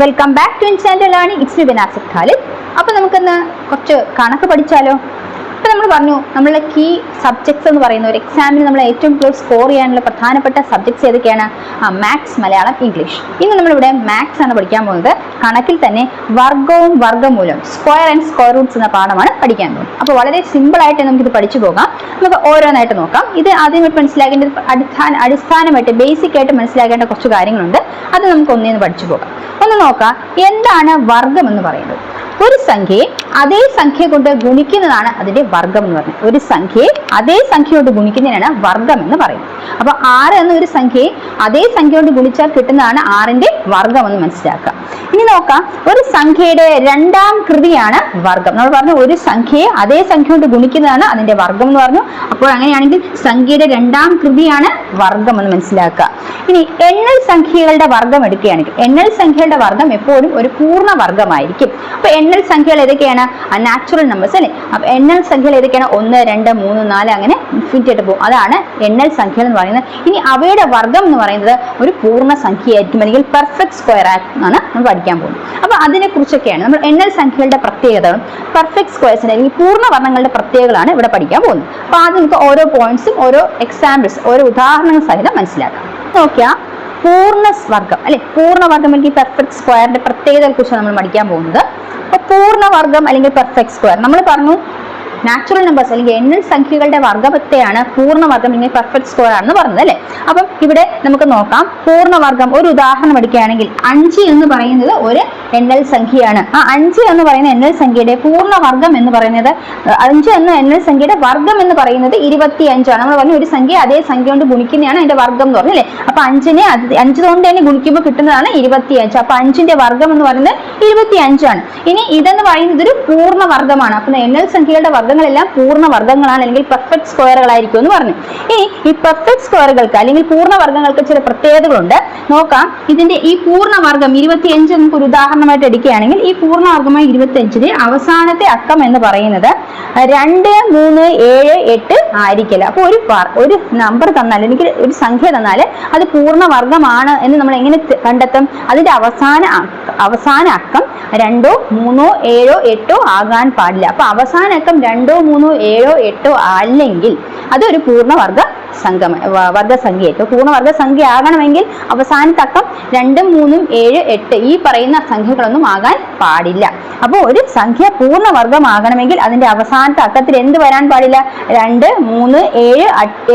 Welcome back to instant learning it's Asif Khalid അപ്പോൾ നമുക്കിന്ന് കുറച്ച് കണക്ക് പഠിച്ചാലോ? നമ്മൾ പറഞ്ഞു നമ്മളെ കീ സബ്ജക്ട്സ് എന്ന് പറയുന്ന ഒരു എക്സാമിന് നമ്മൾ ഏറ്റവും കൂടുതൽ സ്കോർ ചെയ്യാനുള്ള പ്രധാനപ്പെട്ട സബ്ജക്ട്സ് ഏതൊക്കെയാണ്? മാത്സ് മലയാളം ഇംഗ്ലീഷ് ഇന്ന് നമ്മളിവിടെ മാത്സ് ആണ് പഠിക്കാൻ പോകുന്നത്. കണക്കിൽ തന്നെ വർഗവും വർഗമൂലം സ്ക്വയർ ആൻഡ് സ്ക്വയർ റൂട്ട്സ് എന്ന പാഠമാണ് പഠിക്കാൻ പോകുന്നത്. അപ്പോൾ വളരെ സിമ്പിൾ ആയിട്ട് നമുക്കിത് പഠിച്ചു പോകാം. നമുക്ക് ഓരോന്നായിട്ട് നോക്കാം. ഇത് ആദ്യമായിട്ട് മനസ്സിലാക്കേണ്ട അടിസ്ഥാന അടിസ്ഥാനമായിട്ട് ബേസിക് ആയിട്ട് മനസ്സിലാക്കേണ്ട കുറച്ച് കാര്യങ്ങളുണ്ട്. അത് നമുക്ക് ഒന്നേന്ന് പഠിച്ചു പോകാം. ഒന്ന് നോക്കാം എന്താണ് വർഗം എന്ന് പറയുന്നത്? ഒരു സംഖ്യയെ അതേ സംഖ്യ കൊണ്ട് ഗുണിക്കുന്നതാണ് അതിന്റെ വർഗം എന്ന് പറയുന്നത്. ഒരു സംഖ്യയെ അതേ സംഖ്യ കൊണ്ട് ഗുണിക്കുന്നതിനാണ് വർഗം എന്ന് പറയുന്നത്. അപ്പൊ ആറ് എന്ന ഒരു സംഖ്യയെ അതേ സംഖ്യ കൊണ്ട് ഗുണിച്ചാൽ കിട്ടുന്നതാണ് ആറിന്റെ വർഗം എന്ന് മനസ്സിലാക്കുക. ഇനി നോക്കാം. ഒരു സംഖ്യയുടെ രണ്ടാം കൃതിയാണ് വർഗം നമ്മൾ പറഞ്ഞു ഒരു സംഖ്യയെ അതേ സംഖ്യ കൊണ്ട് ഗുണിക്കുന്നതാണ് അതിന്റെ വർഗം എന്ന് പറഞ്ഞു. അപ്പോൾ അങ്ങനെയാണെങ്കിൽ സംഖ്യയുടെ രണ്ടാം കൃതിയാണ് വർഗം എന്ന് മനസ്സിലാക്കുക. ഇനി എണ്ണൽ സംഖ്യകളുടെ വർഗം എടുക്കുകയാണെങ്കിൽ എണ്ണൽ സംഖ്യകളുടെ വർഗം എപ്പോഴും ഒരു പൂർണ വർഗമായിരിക്കും അപ്പൊ എണ്ണൽ സംഖ്യകൾ ഏതൊക്കെയാണ്? നാച്ചുറൽ നമ്പേഴ്സ് അല്ലേ? അപ്പൊ എണ്ണൽ സംഖ്യകൾ ഏതൊക്കെയാണ്? ഒന്ന് രണ്ട് മൂന്ന് നാല് അങ്ങനെ ഇൻഫിനിറ്റി ആയിട്ട് പോകും. അതാണ് എണ്ണൽ സംഖ്യകൾ എന്ന് പറയുന്നത്. ഇനി അവയുടെ വർഗം എന്ന് പറയുന്നത് ഒരു പൂർണ സംഖ്യയായിരിക്കും. അല്ലെങ്കിൽ പെർഫെക്റ്റ് സ്ക്വയർ ആണ് നമ്മൾ പഠിക്കാൻ പോകുന്നത്. അപ്പൊ അതിനെ കുറിച്ചൊക്കെയാണ് നമ്മൾ എണ്ണൽ സംഖ്യകളുടെ പ്രത്യേകതകളും പെർഫെക്റ്റ് സ്ക്വയർസിന്റെ അല്ലെങ്കിൽ പൂർണ വർണങ്ങളുടെ പ്രത്യേകതകളാണ് ഇവിടെ പഠിക്കാൻ പോകുന്നത്. അപ്പൊ ആദ്യം നമുക്ക് ഓരോ പോയിന്റ്സും ഓരോ എക്സാമ്പിൾസ് ഓരോ ഉദാഹരണങ്ങൾ സഹിതം മനസ്സിലാക്കാം. നോക്കിയാൽ പൂർണ വർഗം അല്ലെ? പൂർണ വർഗം അല്ലെങ്കിൽ പെർഫെക്റ്റ് സ്ക്വയറിന്റെ പ്രത്യേകതയെ കുറിച്ച് നമ്മൾ പഠിക്കാൻ പോകുന്നത്. പൂർണവർഗം അല്ലെങ്കിൽ പെർഫെക്റ്റ് സ്ക്വയർ നമ്മൾ പറഞ്ഞു നാച്ചുറൽ നമ്പേഴ്സ് അല്ലെങ്കിൽ എണ്ണൽ സംഖ്യകളുടെ വർഗത്തെയാണ് പൂർണവർഗം അല്ലെങ്കിൽ പെർഫെക്റ്റ് സ്കോർ ആണെന്ന് പറഞ്ഞത് അല്ലേ? അപ്പം ഇവിടെ നമുക്ക് നോക്കാം. പൂർണവർഗം ഒരു ഉദാഹരണം എടുക്കുകയാണെങ്കിൽ അഞ്ച് എന്ന് പറയുന്നത് ഒരു എണ്ണൽ സംഖ്യയാണ്. ആ അഞ്ച് എന്ന് പറയുന്ന എണ്ണൽ സംഖ്യയുടെ പൂർണവർഗം എന്ന് പറയുന്നത് അഞ്ച് എന്ന എണ്ണൽ സംഖ്യയുടെ വർഗം എന്ന് പറയുന്നത് ഇരുപത്തി അഞ്ചാണ് നമ്മൾ പറഞ്ഞു ഒരു സംഖ്യ അതേ സംഖ്യ കൊണ്ട് ഗുണിക്കുന്നതാണ് അതിന്റെ വർഗം എന്ന് പറഞ്ഞല്ലേ അപ്പൊ അഞ്ചിനെ അഞ്ച് കൊണ്ട് തന്നെ ഗുണിക്കുമ്പോൾ കിട്ടുന്നതാണ് ഇരുപത്തി അഞ്ച് അപ്പൊ അഞ്ചിന്റെ വർഗം എന്ന് പറയുന്നത് ഇരുപത്തി അഞ്ചാണ് ഇനി ഇതെന്ന് പറയുന്നത് ഒരു പൂർണവർഗമാണ് അപ്പൊ എണ്ണൽ സംഖ്യകളുടെ വർഗങ്ങളെല്ലാം പൂർണ വർഗങ്ങളാണ് അല്ലെങ്കിൽ പെർഫെക്റ്റ് സ്ക്വയറുകളായിരിക്കും എന്ന് പറഞ്ഞു. ഇനി ഈ പെർഫെക്റ്റ് സ്ക്വയറുകൾക്ക് അല്ലെങ്കിൽ പൂർണ വർഗങ്ങൾക്ക് ചില പ്രത്യേകതകളുണ്ട്. നോക്കാം. ഇതിന്റെ ഈ പൂർണ വർഗം ഇരുപത്തി അഞ്ച് നമുക്ക് ഒരു ഉദാഹരണമായിട്ട് എടുക്കുകയാണെങ്കിൽ ഈ പൂർണ വർഗമായ ഇരുപത്തി അഞ്ചിന് അവസാനത്തെ അക്കം എന്ന് പറയുന്നത് രണ്ട് മൂന്ന് ഏഴ് എട്ട് ആയിരിക്കില്ല അപ്പൊ ഒരു ഒരു നമ്പർ തന്നാൽ അല്ലെങ്കിൽ ഒരു സംഖ്യ തന്നാൽ അത് പൂർണ വർഗമാണ് എന്ന് നമ്മൾ എങ്ങനെ കണ്ടെത്തും? അതിന്റെ അവസാന അവസാന അക്കം രണ്ടോ മൂന്നോ ഏഴോ എട്ടോ ആകാൻ പാടില്ല. അപ്പൊ അവസാന അക്കം രണ്ടോ മൂന്നോ ഏഴോ എട്ടോ അല്ലെങ്കിൽ അതൊരു പൂർണവർഗ സംഘം വർഗസംഖ്യയായിട്ട് പൂർണവർഗ സംഖ്യ ആകണമെങ്കിൽ അവസാനത്തക്കം രണ്ടും മൂന്നും ഏഴ് എട്ട് ഈ പറയുന്ന സംഖ്യകളൊന്നും ആകാൻ പാടില്ല. അപ്പോൾ ഒരു സംഖ്യ പൂർണവർഗമാകണമെങ്കിൽ അതിന്റെ അവസാനത്തെ അക്കത്തിൽ എന്ത് വരാൻ പാടില്ല? രണ്ട് മൂന്ന് ഏഴ്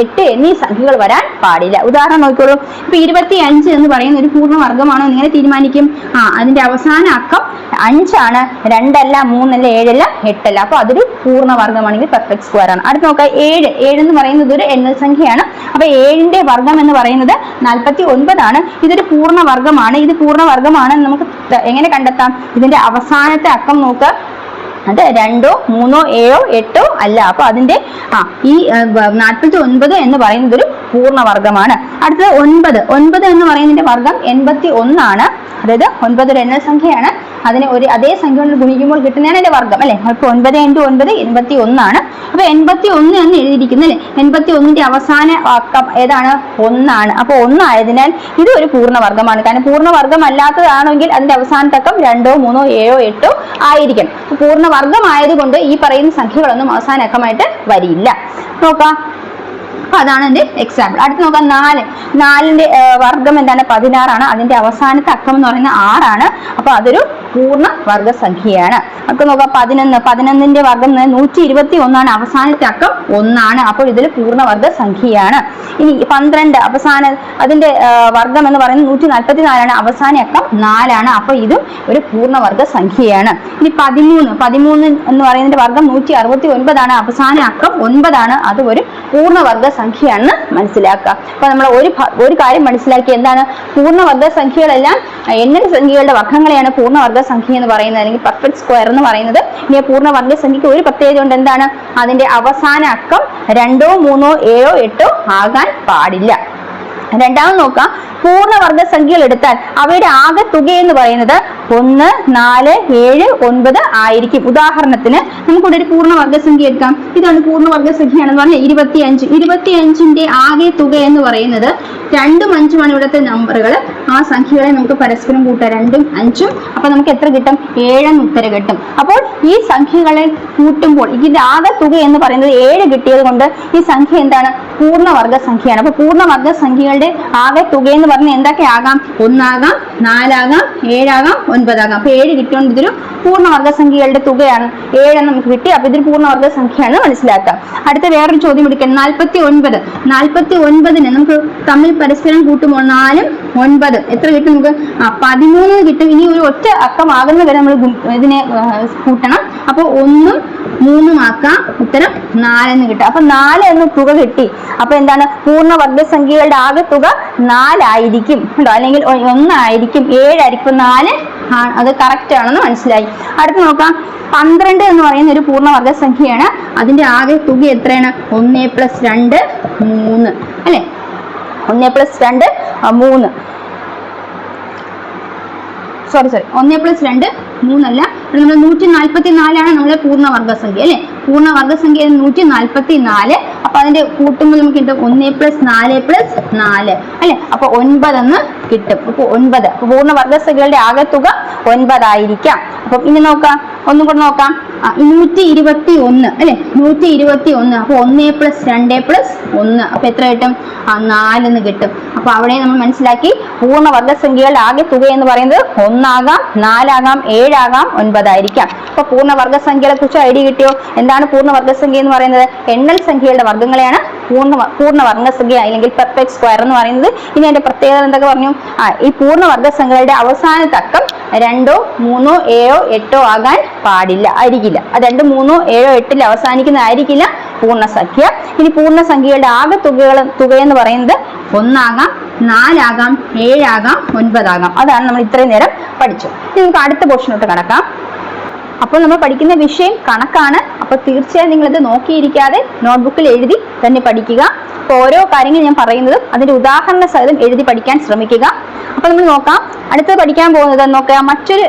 എട്ട് എന്നീ സംഖ്യകൾ വരാൻ പാടില്ല. ഉദാഹരണം നോക്കിക്കോളൂ. ഇപ്പൊ ഇരുപത്തി അഞ്ച് എന്ന് പറയുന്ന ഒരു പൂർണവർഗമാണോ എന്ന് എങ്ങനെ തീരുമാനിക്കും? ആ അതിന്റെ അവസാന അക്കം അഞ്ചാണ് രണ്ടല്ല മൂന്നല്ല ഏഴല്ല എട്ടല്ല. അപ്പൊ അതൊരു പൂർണ പൂർണവർഗമാണെങ്കിൽ പെർഫെക്റ്റ് സ്ക്വയർ ആണ്. അടുത്ത് നോക്കാം ഏഴ്. ഏഴ് എന്ന് പറയുന്നത് ഒരു എണ്ണൽ സംഖ്യയാണ്. അപ്പൊ ഏഴിന്റെ വർഗം എന്ന് പറയുന്നത് നാൽപ്പത്തി ഒൻപതാണ് ഇതൊരു പൂർണ വർഗമാണ് ഇത് പൂർണ വർഗമാണെന്ന് നമുക്ക് എങ്ങനെ കണ്ടെത്താം? ഇതിന്റെ അവസാനത്തെ അക്കം നോക്കുക അത് രണ്ടോ മൂന്നോ ഏഴോ എട്ടോ അല്ല. അപ്പൊ അതിന്റെ ആ ഈ നാൽപ്പത്തി ഒൻപത് എന്ന് പറയുന്നത് ഒരു പൂർണവർഗമാണ് അടുത്തത് ഒൻപത്. ഒൻപത് എന്ന് പറയുന്നതിന്റെ വർഗം എൺപത്തി ഒന്നാണ് അതായത് ഒൻപത് ഒരു എണ്ണൽ സംഖ്യയാണ്. അതിനെ ഒരു അതേ സംഖ്യ കൊണ്ട് ഗുണിക്കുമ്പോൾ കിട്ടുന്നതാണ് അതിന്റെ വർഗം അല്ലെ? അപ്പൊ ഒൻപത് ഇന്റു ഒൻപത് എൺപത്തി ഒന്നാണ് അപ്പൊ എൺപത്തി ഒന്ന് എന്ന് എഴുതിയിരിക്കുന്നു അല്ലെ എൺപത്തി ഒന്നിന്റെ അവസാന വാക്കം ഏതാണ്? ഒന്നാണ്. അപ്പൊ ഒന്നായതിനാൽ ഇത് ഒരു പൂർണവർഗമാണ് കാരണം പൂർണവർഗം അല്ലാത്തതാണെങ്കിൽ അതിന്റെ അവസാനത്തക്കം രണ്ടോ മൂന്നോ ഏഴോ എട്ടോ ആയിരിക്കണം. പൂർണവർഗമായതുകൊണ്ട് ഈ പറയുന്ന സംഖ്യകളൊന്നും അവസാനക്കമായിട്ട് വരില്ല. നോക്കാം. അപ്പൊ അതാണ് എന്റെ എക്സാമ്പിൾ അടുത്ത് നോക്കാം നാല്. നാലിന്റെ വർഗം എന്താണ്? പതിനാറാണ്. അതിന്റെ അവസാനത്തെ അക്കം എന്ന് പറയുന്നത് ആറാണ്. അപ്പൊ അതൊരു പൂർണ വർഗസംഖ്യയാണ്. നമുക്ക് നോക്കാം പതിനൊന്ന്. പതിനൊന്നിന്റെ വർഗം നൂറ്റി ഇരുപത്തി ഒന്നാണ് അവസാനത്തെ അക്കം ഒന്നാണ്. അപ്പോൾ ഇതിൽ പൂർണ വർഗസംഖ്യയാണ്. ഇനി പന്ത്രണ്ട്. അവസാന അതിന്റെ വർഗം എന്ന് പറയുന്നത് നൂറ്റി നാൽപ്പത്തി നാലാണ് അവസാന അക്കം നാലാണ്. അപ്പൊ ഇതും ഒരു പൂർണ വർഗസംഖ്യയാണ്. ഇനി പതിമൂന്ന്. പതിമൂന്ന് എന്ന് പറയുന്നതിന്റെ വർഗം നൂറ്റി അറുപത്തി ഒൻപതാണ് അവസാന അക്കം ഒൻപതാണ്. അത് ഒരു പൂർണവർഗ സംഖ്യയാണെന്ന് മനസ്സിലാക്കുക. അപ്പൊ നമ്മൾ ഒരു ഒരു കാര്യം മനസ്സിലാക്കി. എന്താണ്? പൂർണവർഗ സംഖ്യകളെല്ലാം എണ്ണൻ സംഖ്യകളുടെ വർഗങ്ങളെയാണ് പൂർണവർഗ സംഖ്യ എന്ന് പറയുന്നത്. അല്ലെങ്കിൽ പെർഫെക്റ്റ് സ്ക്വയർ എന്ന് പറയുന്നത്. ഇനി പൂർണവർഗ സംഖ്യയ്ക്ക് ഒരു പ്രത്യേകത ഉണ്ട് എന്താണ്? അതിന്റെ അവസാന അക്കം രണ്ടോ മൂന്നോ ഏഴോ എട്ടോ ആകാൻ പാടില്ല. രണ്ടാമത് നോക്കാം. പൂർണവർഗ സംഖ്യകൾ എടുത്താൽ അവയുടെ ആകെ തുക എന്ന് പറയുന്നത് ഒന്ന് നാല് ഏഴ് ഒൻപത് ആയിരിക്കും. ഉദാഹരണത്തിന് നമുക്കിവിടെ ഒരു പൂർണവർഗ സംഖ്യ എടുക്കാം. ഇതാണ് പൂർണവർഗ സംഖ്യയാണെന്ന് പറഞ്ഞാൽ ഇരുപത്തി അഞ്ച് ഇരുപത്തി അഞ്ചിന്റെ ആകെ തുക എന്ന് പറയുന്നത് രണ്ടും അഞ്ചുമാണ് ഇവിടുത്തെ നമ്പറുകൾ. ആ സംഖ്യകളെ നമുക്ക് പരസ്പരം കൂട്ടാം. രണ്ടും അഞ്ചും. അപ്പൊ നമുക്ക് എത്ര കിട്ടും? ഏഴെന്ന് ഉത്തരം കിട്ടും. അപ്പോൾ ഈ സംഖ്യകളെ കൂട്ടുമ്പോൾ ഇതിന്റെ ആകെ തുക എന്ന് പറയുന്നത് ഏഴ് കിട്ടിയത് കൊണ്ട് ഈ സംഖ്യ എന്താണ്? പൂർണവർഗ സംഖ്യയാണ് അപ്പൊ പൂർണവർഗ സംഖ്യകളുടെ ആകെ തുക എന്ന് പറഞ്ഞാൽ എന്തൊക്കെ ആകാം ഒന്നാകാം നാലാകാം ഏഴാകാം ഒൻപതാകാം. അപ്പൊ ഏഴ് കിട്ടിയോണ്ട് ഇതൊരു പൂർണവർഗ സംഖ്യകളുടെ തുകയാണ്. ഏഴെന്ന് നമുക്ക് കിട്ടി. അപ്പൊ ഇതൊരു പൂർണവർഗ സംഖ്യയാണ് മനസ്സിലാക്കാം. അടുത്ത വേറൊരു ചോദ്യം എടുക്കാം നാൽപ്പത്തി ഒൻപത് നാൽപ്പത്തി ഒൻപതിന് നമുക്ക് തമ്മിൽ പരസ്പരം കൂട്ടുമ്പോൾ നാലും ഒൻപതും. എത്ര കിട്ടും നമുക്ക്? ആ പതിമൂന്ന് കിട്ടും. ഇനി ഒരു ഒറ്റ അക്കമാകുന്ന വരെ നമ്മൾ ഇതിനെ കൂട്ടണം. അപ്പൊ ഒന്നും മൂന്നും ആക്കാം ഉത്തരം നാലെന്ന് കിട്ടും. അപ്പൊ നാല് എന്ന് തുക കിട്ടി. അപ്പൊ എന്താണ്? പൂർണ വർഗസംഖ്യകളുടെ ആകെ തുക നാലായിരിക്കും. കേട്ടോ അല്ലെങ്കിൽ ഒന്നായിരിക്കും. ഏഴായിരിക്കും. നാല് അത് കറക്റ്റ് ആണെന്ന് മനസ്സിലായി. അടുത്ത് നോക്കാം. പന്ത്രണ്ട് എന്ന് പറയുന്ന ഒരു പൂർണ സംഖ്യയാണ് അതിന്റെ ആകെ തുക എത്രയാണ്? ഒന്ന് പ്ലസ് രണ്ട് മൂന്ന്. അല്ലെ? ഒന്ന് പ്ലസ് രണ്ട് മൂന്ന്. സോറി സോറി ഒന്ന് പ്ലസ് രണ്ട് മൂന്നല്ല. നമ്മൾ നൂറ്റി നാൽപ്പത്തി നാലാണ് നമ്മുടെ പൂർണവർഗസംഖ്യ അല്ലെ? പൂർണവർഗ സംഖ്യ നൂറ്റി നാൽപ്പത്തി നാല് അപ്പൊ അതിന്റെ കൂട്ടുമ്പോൾ നമുക്ക് കിട്ടും ഒന്ന് പ്ലസ് നാല് പ്ലസ് നാല് അല്ലെ? അപ്പൊ ഒൻപതെന്ന് കിട്ടും. അപ്പൊ ഒൻപത്. പൂർണവർഗസംഖ്യകളുടെ തുക ഒൻപതായിരിക്കാം. അപ്പൊ ഇനി നോക്കാം. ഒന്നും കൂടെ നോക്കാം. നൂറ്റി ഇരുപത്തി ഒന്ന് അല്ലെ? നൂറ്റി ഇരുപത്തി ഒന്ന് അപ്പൊ ഒന്ന് പ്ലസ് രണ്ട് പ്ലസ് ഒന്ന്. അപ്പൊ എത്ര കിട്ടും? ആ നാലെന്ന് കിട്ടും. അപ്പൊ അവിടെ നമ്മൾ മനസ്സിലാക്കി പൂർണ സംഖ്യകളുടെ ആകെ തുക എന്ന് പറയുന്നത് ഒന്നാകാം നാലാകാം ഏഴാകാം ഒൻപതായിരിക്കാം. അപ്പൊ പൂർണ വർഗസംഖ്യകളെ കുറിച്ച് ഐഡിയ കിട്ടിയോ? എന്താണ് പൂർണ വർഗസംഖ്യ എന്ന് പറയുന്നത്? എണ്ണൽ സംഖ്യകളുടെ വർഗങ്ങളെയാണ് പൂർണ പൂർണ വർഗസംഖ്യ അല്ലെങ്കിൽ പെർഫെക്റ്റ് സ്ക്വയർ എന്ന് പറയുന്നത്. ഇനി അതിന്റെ പ്രത്യേകത എന്തൊക്കെ പറഞ്ഞു? ഈ പൂർണ വർഗസംഖ്യകളുടെ അവസാന തക്കം രണ്ടോ മൂന്നോ ഏഴോ എട്ടോ ആകാൻ പാടില്ല ആയിരിക്കില്ല. രണ്ട് മൂന്നോ ഏഴോ എട്ടിൽ അവസാനിക്കുന്നതായിരിക്കില്ല പൂർണസംഖ്യ. ഇനി പൂർണസംഖ്യകളുടെ ആകെ തുകകൾ തുക എന്ന് പറയുന്നത് ഒന്നാകാം നാലാകാം ഏഴാകാം ഒൻപതാകാം. അതാണ് നമ്മൾ ഇത്രയും നേരം പഠിച്ചു നമുക്ക് അടുത്ത പോർഷനോട്ട് കടക്കാം. അപ്പോൾ നമ്മൾ പഠിക്കുന്ന വിഷയം കണക്കാണ്. അപ്പോൾ തീർച്ചയായും നിങ്ങളിത് നോക്കിയിരിക്കാതെ നോട്ട്ബുക്കിൽ എഴുതി തന്നെ പഠിക്കുക. അപ്പോൾ ഓരോ കാര്യങ്ങൾ ഞാൻ പറയുന്നതും അതിന്റെ ഉദാഹരണ സഹിതം എഴുതി പഠിക്കാൻ ശ്രമിക്കുക. അപ്പോൾ നമ്മൾ നോക്കാം. അടുത്തത് പഠിക്കാൻ പോകുന്നത് നോക്കുക മറ്റൊരു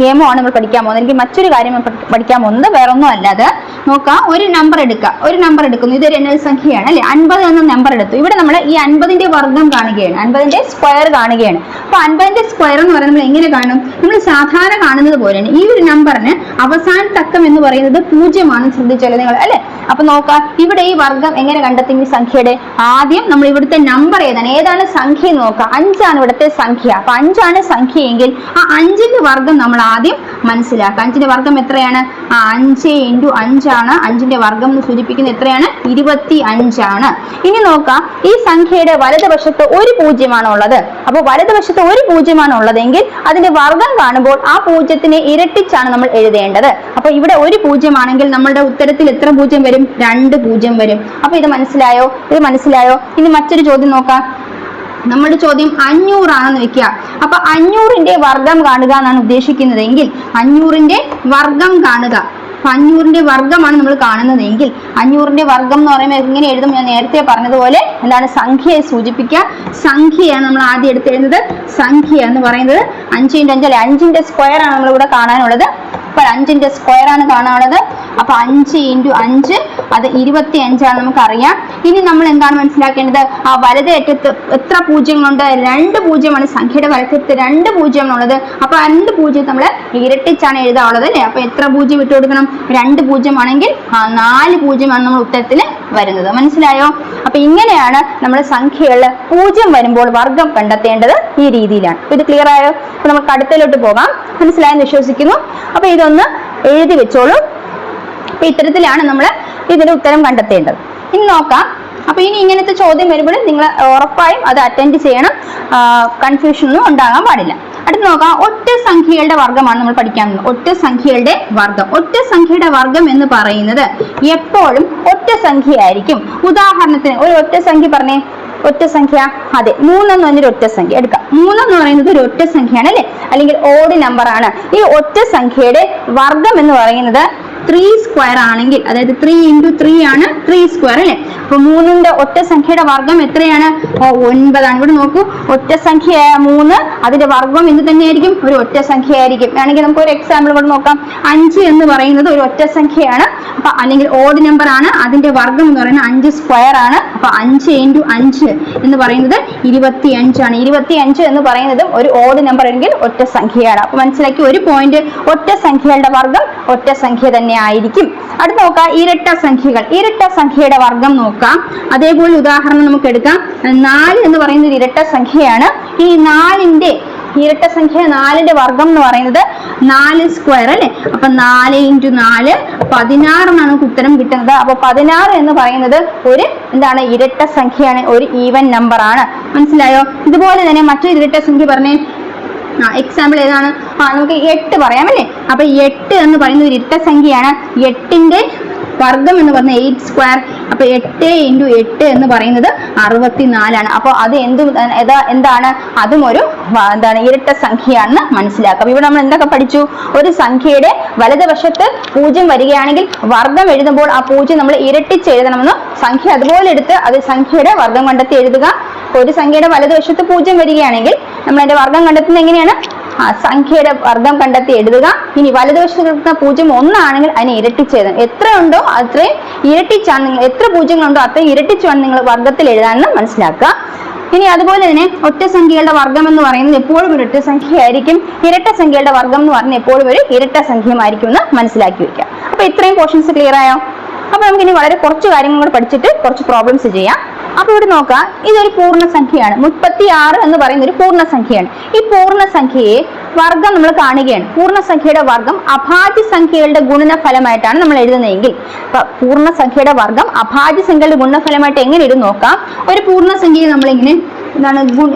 നിയമമാണ് നമ്മൾ പഠിക്കാൻ പോകുന്നത്. എനിക്ക് മറ്റൊരു കാര്യം പഠിക്കാൻ പോകുന്നത് വേറെ ഒന്നും അല്ലാതെ നോക്കാം. ഒരു നമ്പർ എടുക്കുക. ഒരു നമ്പർ എടുക്കുന്നു. ഇതൊരു എണ്ണൽ സംഖ്യയാണ് അല്ലെ? അൻപത് എന്ന നമ്പർ എടുത്തു. ഇവിടെ നമ്മൾ ഈ അൻപതിന്റെ വർഗം കാണുകയാണ്. അൻപതിന്റെ സ്ക്വയർ കാണുകയാണ്. അപ്പൊ അൻപതിന്റെ സ്ക്വയർ എന്ന് പറയുന്നത് നമ്മൾ എങ്ങനെ കാണും? നമ്മൾ സാധാരണ കാണുന്നത് പോലെയാണ്. ഈ ഒരു നമ്പറിന് അവസാന തക്കം എന്ന് പറയുന്നത് പൂജ്യമാണ് ശ്രദ്ധിച്ചല്ലോ നിങ്ങൾ അല്ലെ? അപ്പൊ നോക്കാം ഇവിടെ ഈ വർഗം എങ്ങനെ കണ്ടെത്തും ഈ സംഖ്യയുടെ? ആദ്യം നമ്മൾ ഇവിടുത്തെ നമ്പർ ഏതാണ്? ഏതാണ് സംഖ്യ എന്ന് നോക്കാം. അഞ്ചാണ് ഇവിടുത്തെ സംഖ്യ. അപ്പൊ അഞ്ചാണ് സംഖ്യയെങ്കിൽ ആ അഞ്ചിന്റെ വർഗം നമ്മൾ ആദ്യം മനസ്സിലാക്കുക അഞ്ചിന്റെ വർഗം എത്രയാണ്? ആ അഞ്ച് ഇന്റു അഞ്ചാണ്. അഞ്ചിന്റെ വർഗം എന്ന് സൂചിപ്പിക്കുന്നത് എത്രയാണ്? ഇരുപത്തി അഞ്ചാണ് ഇനി നോക്കാം ഈ സംഖ്യയുടെ വലതുവശത്ത് ഒരു പൂജ്യമാണ് ഉള്ളത്. അപ്പോൾ വലതുവശത്ത് ഒരു പൂജ്യമാണ് ഉള്ളതെങ്കിൽ അതിന്റെ വർഗം കാണുമ്പോൾ ആ പൂജ്യത്തിനെ ഇരട്ടിച്ചാണ് നമ്മൾ എഴുതേണ്ടത്. അപ്പൊ ഇവിടെ ഒരു പൂജ്യമാണെങ്കിൽ നമ്മളുടെ ഉത്തരത്തിൽ എത്ര പൂജ്യം വരും? രണ്ട് പൂജ്യം വരും. അപ്പൊ ഇത് മനസ്സിലായോ? ഇത് മനസ്സിലായോ? ഇനി മറ്റൊരു ചോദ്യം നോക്കാം. നമ്മുടെ ചോദ്യം അഞ്ഞൂറാണെന്ന് വെക്കുക. അപ്പൊ അഞ്ഞൂറിന്റെ വർഗം കാണുക എന്നാണ് ഉദ്ദേശിക്കുന്നതെങ്കിൽ അഞ്ഞൂറിന്റെ വർഗം കാണുക. അപ്പൊ അഞ്ഞൂറിന്റെ വർഗമാണ് നമ്മൾ കാണുന്നതെങ്കിൽ അഞ്ഞൂറിന്റെ വർഗം എന്ന് പറയുമ്പോൾ എങ്ങനെ എഴുതും? ഞാൻ നേരത്തെ പറഞ്ഞതുപോലെ എന്താണ്? സംഖ്യയെ സൂചിപ്പിക്കുക. സംഖ്യയാണ് നമ്മൾ ആദ്യം എടുത്ത് സംഖ്യ എന്ന് പറയുന്നത് അഞ്ച് ഇന്റു അഞ്ച് അഞ്ചിന്റെ സ്ക്വയർ ആണ് നമ്മൾ ഇവിടെ കാണാനുള്ളത്. അപ്പൊ അഞ്ചിന്റെ സ്ക്വയർ ആണ് കാണാനുള്ളത്. അപ്പൊ അഞ്ച് ഇന്റു അഞ്ച് അത് ഇരുപത്തി അഞ്ചാണ് നമുക്കറിയാം. ഇനി നമ്മൾ എന്താണ് മനസ്സിലാക്കേണ്ടത്? ആ വലത് അറ്റത്ത് എത്ര പൂജ്യങ്ങളുണ്ട്? രണ്ട് പൂജ്യമാണ്. സംഖ്യയുടെ വലക്കത്ത് രണ്ട് പൂജ്യമാണുള്ളത്. അപ്പൊ രണ്ട് പൂജ്യം നമ്മൾ ഇരട്ടിച്ചാണ് എഴുതാനുള്ളത് അല്ലേ? അപ്പൊ എത്ര പൂജ്യം ഇട്ട് കൊടുക്കണം? രണ്ട് പൂജ്യമാണെങ്കിൽ ആ നാല് പൂജ്യമാണ് നമ്മൾ ഉത്തരത്തിൽ വരുന്നത്. മനസ്സിലായോ? അപ്പൊ ഇങ്ങനെയാണ് നമ്മൾ സംഖ്യകളിൽ പൂജ്യം വരുമ്പോൾ വർഗം കണ്ടെത്തേണ്ടത് ഈ രീതിയിലാണ്. ഇത് ക്ലിയർ ആയോ? അപ്പോൾ നമുക്ക് അടുത്തലോട്ട് പോകാം. മനസ്സിലായെന്ന് വിശ്വസിക്കുന്നു. അപ്പൊ ഇതൊന്ന് എഴുതി വെച്ചോളൂ. അപ്പൊ ഇത്തരത്തിലാണ് നമ്മൾ ഇതിന് ഉത്തരം കണ്ടെത്തേണ്ടത്. ഇനി നോക്കാം. അപ്പൊ ഇനി ഇങ്ങനത്തെ ചോദ്യം വരുമ്പോൾ നിങ്ങൾ ഉറപ്പായും അത് അറ്റൻഡ് ചെയ്യണം. കൺഫ്യൂഷൻ ഒന്നും ഉണ്ടാകാൻ പാടില്ല. അടുത്ത് നോക്കാം. ഒറ്റ സംഖ്യകളുടെ വർഗമാണ് നമ്മൾ പഠിക്കാൻ ഒറ്റ സംഖ്യകളുടെ വർഗം ഒറ്റ സംഖ്യയുടെ വർഗം എന്ന് പറയുന്നത് എപ്പോഴും ഒറ്റ സംഖ്യ ആയിരിക്കും ഉദാഹരണത്തിന് ഒരു ഒറ്റ സംഖ്യ പറഞ്ഞേ ഒറ്റ സംഖ്യ അതെ മൂന്നെന്ന് പറഞ്ഞൊരു ഒറ്റ സംഖ്യ എടുക്കാം. മൂന്നെന്ന് പറയുന്നത് ഒരു ഒറ്റ സംഖ്യയാണ് അല്ലെ? അല്ലെങ്കിൽ ഓഡ് നമ്പർ ആണ്. ഈ ഒറ്റ സംഖ്യയുടെ വർഗം എന്ന് പറയുന്നത് ത്രീ സ്ക്വയർ ആണെങ്കിൽ അതായത് ത്രീ ഇന്റു ത്രീ ആണ് ത്രീ സ്ക്വയർ അല്ലെ? അപ്പൊ മൂന്നിന്റെ ഒറ്റ സംഖ്യയുടെ വർഗം എത്രയാണ്? ഒൻപതാണ് ഇവിടെ നോക്കൂ. ഒറ്റ സംഖ്യ മൂന്ന് അതിന്റെ വർഗം എന്ത് തന്നെയായിരിക്കും? ഒരു ഒറ്റ സംഖ്യ ആയിരിക്കും വേണമെങ്കിൽ നമുക്ക് ഒരു എക്സാമ്പിൾ ഇവിടെ നോക്കാം. അഞ്ച് എന്ന് പറയുന്നത് ഒരു ഒറ്റ സംഖ്യയാണ്. അപ്പൊ അല്ലെങ്കിൽ ഓഡ് നമ്പർ ആണ്. അതിന്റെ വർഗം എന്ന് പറയുന്നത് അഞ്ച് സ്ക്വയർ ആണ്. അപ്പൊ അഞ്ച് ഇന്റു അഞ്ച് എന്ന് പറയുന്നത് ഇരുപത്തി അഞ്ചാണ് ഇരുപത്തി അഞ്ച് എന്ന് പറയുന്നതും ഒരു ഓഡ് നമ്പർ എങ്കിൽ ഒറ്റ സംഖ്യയാണ്. അപ്പൊ മനസ്സിലാക്കി ഒരു പോയിന്റ് ഒറ്റ സംഖ്യകളുടെ വർഗം ഒറ്റ സംഖ്യ തന്നെ ആയിരിക്കും. അടുത്ത് നോക്കാം ഇരട്ട സംഖ്യകൾ. ഇരട്ട സംഖ്യയുടെ വർഗം നോക്കാം. അതേപോലെ ഉദാഹരണം നമുക്ക് എടുക്കാം. നാല് എന്ന് പറയുന്ന ഒരു ഇരട്ട സംഖ്യയാണ്. ഈ നാലിന്റെ ഇരട്ട സംഖ്യ നാലിന്റെ വർഗം എന്ന് പറയുന്നത് നാല് സ്ക്വയർ അല്ലെ? അപ്പൊ നാല് ഇന്റു നാല് പതിനാറെന്നാണ് നമുക്ക് ഉത്തരം കിട്ടുന്നത്. അപ്പൊ പതിനാറ് എന്ന് പറയുന്നത് ഒരു എന്താണ്? ഇരട്ട സംഖ്യയാണ്. ഒരു ഈവൻ നമ്പർ ആണ്. മനസ്സിലായോ? ഇതുപോലെ തന്നെ മറ്റൊരു ഇരട്ട സംഖ്യ പറഞ്ഞേ. ആ എക്സാമ്പിൾ ഏതാണ്? ആ നമുക്ക് എട്ട് പറയാം അല്ലേ? അപ്പൊ എട്ട് എന്ന് പറയുന്ന ഒരു ഇരട്ട സംഖ്യയാണ്. എട്ടിന്റെ വർഗം എന്ന് പറഞ്ഞ എയ്റ്റ് സ്ക്വയർ അപ്പൊ എട്ട് ഇന്റു എട്ട് എന്ന് പറയുന്നത് അറുപത്തിനാലാണ്. അപ്പോൾ അത് എന്തും എന്താണ്? അതും ഒരു എന്താണ് ഇരട്ട സംഖ്യയാണെന്ന് മനസ്സിലാക്കാം. ഇവിടെ നമ്മൾ എന്തൊക്കെ പഠിച്ചു? ഒരു സംഖ്യയുടെ വലതുവശത്ത് പൂജ്യം വരികയാണെങ്കിൽ വർഗം എഴുതുമ്പോൾ ആ പൂജ്യം നമ്മൾ ഇരട്ടിച്ച് എഴുതണമെന്ന് സംഖ്യ അതുപോലെ എടുത്ത് അത് സംഖ്യയുടെ വർഗം കണ്ടെത്തി എഴുതുക. ഒരു സംഖ്യയുടെ വലതുവശത്ത് പൂജ്യം വരികയാണെങ്കിൽ നമ്മൾ അതിന്റെ വർഗം കണ്ടെത്തുന്നത് എങ്ങനെയാണ്? ആ സംഖ്യയുടെ വർഗം കണ്ടെത്തി എഴുതുക. ഇനി വലതുവശത്ത് കിടക്കുന്ന പൂജ്യം ഒന്നാണെങ്കിൽ അതിനെ ഇരട്ടിച്ച് എത്ര എത്രയുണ്ടോ അത്രയും ഇരട്ടിച്ചാണ് നിങ്ങൾ എത്ര പൂജ്യങ്ങളുണ്ടോ അത്രയും ഇരട്ടിച്ചാണ് നിങ്ങൾ വർഗത്തിൽ എഴുതാനെന്ന് മനസ്സിലാക്കുക. ഇനി അതുപോലെ തന്നെ ഒറ്റ സംഖ്യകളുടെ വർഗം എന്ന് പറയുന്നത് എപ്പോഴും ഒരു ഒറ്റ സംഖ്യയായിരിക്കും. ഇരട്ട സംഖ്യകളുടെ വർഗം എന്ന് പറഞ്ഞാൽ എപ്പോഴും ഒരു ഇരട്ട സംഖ്യമായിരിക്കും എന്ന് മനസ്സിലാക്കി വെക്കുക. അപ്പൊ ഇത്രയും പോർഷൻസ് ക്ലിയർ ആയോ? അപ്പൊ നമുക്ക് ഇനി വളരെ കുറച്ച് കാര്യങ്ങൾ കൂടെ പഠിച്ചിട്ട് കുറച്ച് പ്രോബ്ലംസ് ചെയ്യാം. അപ്പൊ ഇവിടെ നോക്കാം. ഇതൊരു പൂർണ സംഖ്യയാണ് മുപ്പത്തി ആറ് എന്ന് പറയുന്ന ഒരു പൂർണ സംഖ്യയാണ് ഈ പൂർണ സംഖ്യയെ വർഗം നമ്മൾ കാണുകയാണ്. പൂർണ സംഖ്യയുടെ വർഗം അഭാജ്യ സംഖ്യകളുടെ ഗുണനഫലമായിട്ടാണ് നമ്മൾ എഴുതുന്നതെങ്കിൽ. പൂർണസംഖ്യയുടെ പൂർണ സംഖ്യയുടെ വർഗം അഭാജ്യ സംഖ്യകളുടെ ഗുണനഫലമായിട്ട് എങ്ങനെ ഇത് നോക്കാം. ഒരു പൂർണസംഖ്യയെ നമ്മളിങ്ങനെ എന്താണ് ഗുൺ